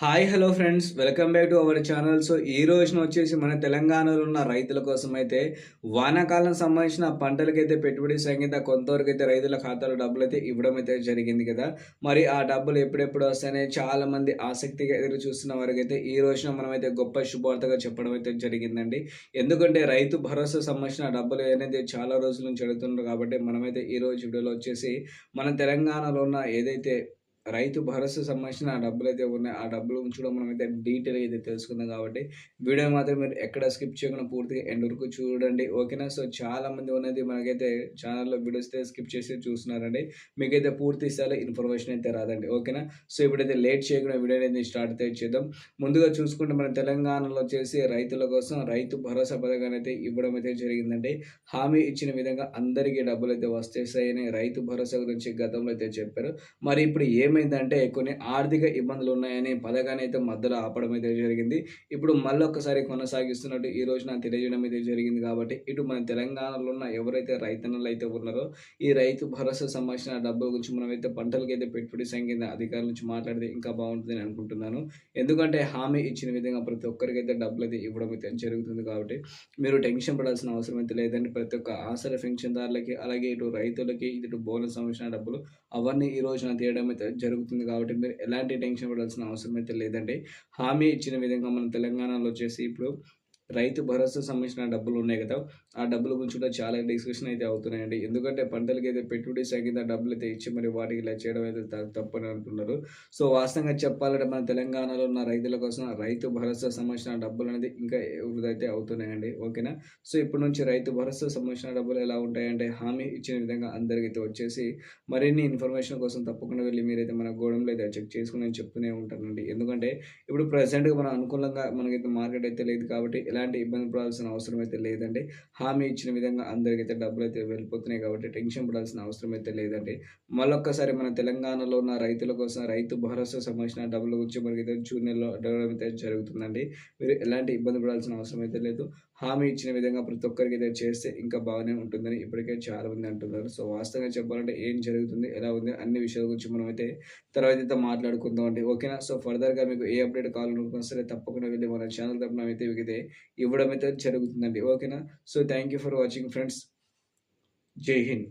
Hi hello friends. Welcome back to our channel. So ఈ రోజున వచ్చేసి మన తెలంగాణలో ఉన్న రైతుల కోసం అయితే వానాకాలం సంబంధించిన పంటలకైతే పెట్టుబడి సంగీత కొంతవరకు అయితే రైతుల ఖాతాలో డబ్బులు అయితే ఇవ్వడం అయితే జరిగింది కదా. మరి ఆ డబ్బులు ఎప్పుడెప్పుడు వస్తాయని చాలా మంది ఆసక్తిగా ఎదురు చూస్తున్న వారికి అయితే ఈ రోజున మనమైతే గొప్ప శుభార్తగా చెప్పడం అయితే జరిగిందండి. ఎందుకంటే రైతు భరోసా సంబంధించిన డబ్బులు అనేది చాలా రోజుల నుంచి అడుగుతున్నారు కాబట్టి మనమైతే ఈ రోజు వీడియోలో వచ్చేసి మన తెలంగాణలో ఉన్న ఏదైతే రైతు భరోసా సంబంధించిన ఆ డబ్బులు అయితే ఉన్నాయి ఆ డబ్బులు ఉంచడం మనం అయితే డీటెయిల్గా అయితే తెలుసుకుందాం కాబట్టి వీడియో మాత్రం మీరు ఎక్కడ స్కిప్ చేయకుండా పూర్తిగా ఎండ్ వరకు చూడండి ఓకేనా సో చాలా మంది ఉన్నది మనకైతే ఛానల్లో వీడియోస్ అయితే స్కిప్ చేసి చూస్తున్నారండి మీకైతే పూర్తి స్థాయిలో ఇన్ఫర్మేషన్ అయితే రాదండి ఓకేనా సో ఇప్పుడైతే లేట్ చేయకుండా వీడియో అనేది స్టార్ట్ అయితే చేద్దాం. ముందుగా చూసుకుంటే మన తెలంగాణలో వచ్చేసి రైతుల కోసం రైతు భరోసా పథకాన్ని అయితే ఇవ్వడం అయితే జరిగిందండి హామీ ఇచ్చిన విధంగా అందరికీ డబ్బులు అయితే వస్తేస్తాయని రైతు భరోసా గురించి గతంలో అయితే చెప్పారు మరి ఇప్పుడు ఏమైందంటే కొన్ని ఆర్థిక ఇబ్బందులు ఉన్నాయని పథకాన్ని అయితే మధ్యలో ఆపడం అయితే జరిగింది. ఇప్పుడు మళ్ళీ ఒక్కసారి కొనసాగిస్తున్నట్టు ఈ రోజున తెలియజేయడం అయితే జరిగింది కాబట్టి ఇటు మన తెలంగాణలో ఉన్న ఎవరైతే రైతన్నలు అయితే ఉన్నారో ఈ రైతు భరోసా సంబంధించిన డబ్బుల గురించి మనమైతే పంటలకి అయితే పెట్టుబడి సంఖ్య అధికారుల నుంచి మాట్లాడితే ఇంకా బాగుంటుందని అనుకుంటున్నాను. ఎందుకంటే హామీ ఇచ్చిన విధంగా ప్రతి ఒక్కరికి అయితే డబ్బులు అయితే ఇవ్వడం అయితే జరుగుతుంది కాబట్టి మీరు టెన్షన్ పడాల్సిన అవసరం అయితే లేదండి. ప్రతి ఒక్క ఆసర పెన్షన్దారులకి అలాగే ఇటు రైతులకి ఇటు బోనస్ సంబంధించిన డబ్బులు అవన్నీ ఈ రోజున తీయడం అయితే జరుగుతుంది కాబట్టి మీరు ఎలాంటి టెన్షన్ పడాల్సిన అవసరం అయితే లేదండి. హామీ ఇచ్చిన విధంగా మన తెలంగాణలో వచ్చేసి ఇప్పుడు రైతు భరోసా సంబంధించిన డబ్బులు ఉన్నాయి కదా ఆ డబ్బుల గురించి కూడా చాలా డిస్కషన్ అయితే అవుతున్నాయండి. ఎందుకంటే పంటలకి అయితే పెట్టుబడి సంగీత డబ్బులు అయితే ఇచ్చి మరి వాటికి ఇలా చేయడం అయితే త- తప్పని అంటున్నారు. సో వాస్తవంగా చెప్పాలంటే మన తెలంగాణలో ఉన్న రైతుల కోసం రైతు భరోసా సంబంధించిన డబ్బులు అనేది ఇంకా వృధైతే అవుతున్నాయండి. ఓకేనా? సో ఇప్పటి నుంచి రైతు భరోసా సంబంధించిన డబ్బులు ఎలా ఉంటాయంటే హామీ ఇచ్చిన విధంగా అందరికైతే వచ్చేసి మరిన్ని ఇన్ఫర్మేషన్ కోసం తప్పకుండా వెళ్ళి మీరైతే మన గోడంలో అయితే చెక్ చేసుకుని చెప్తూనే ఉంటానండి. ఎందుకంటే ఇప్పుడు ప్రజెంట్గా మనం అనుకూలంగా మనకైతే మార్కెట్ అయితే లేదు కాబట్టి ఎలాంటి ఇబ్బంది పడాల్సిన అవసరం అయితే లేదండి. హామీ ఇచ్చిన విధంగా అందరికైతే డబ్బులు అయితే వెళ్ళిపోతున్నాయి కాబట్టి టెన్షన్ పడాల్సిన అవసరం అయితే లేదండి. మళ్ళొక్కసారి మన తెలంగాణలో ఉన్న రైతుల కోసం రైతు భరోసా సంబంధించిన డబ్బుల గురించి మనకైతే జూన్ నెలలో అడగడం అయితే జరుగుతుందండి. మీరు ఎలాంటి ఇబ్బంది పడాల్సిన అవసరం అయితే లేదు. హామీ ఇచ్చిన విధంగా ప్రతి ఒక్కరికి అయితే చేస్తే ఇంకా బాగానే ఉంటుందని ఇప్పటికే చాలా మంది అంటున్నారు. సో వాస్తవంగా చెప్పాలంటే ఏం జరుగుతుంది ఎలా ఉంది అన్ని విషయాల గురించి మనం అయితే తర్వాత అయితే మాట్లాడుకుందాం అండి ఓకేనా? సో ఫర్దర్గా మీకు ఏ అప్డేట్ కావాలనుకున్నా సరే తప్పకుండా వెళ్ళి మన ఛానల్ తరపున అయితే మీకైతే ఇవ్వడం అయితే జరుగుతుందండి. ఓకేనా? So thank you for watching friends జై హింద్.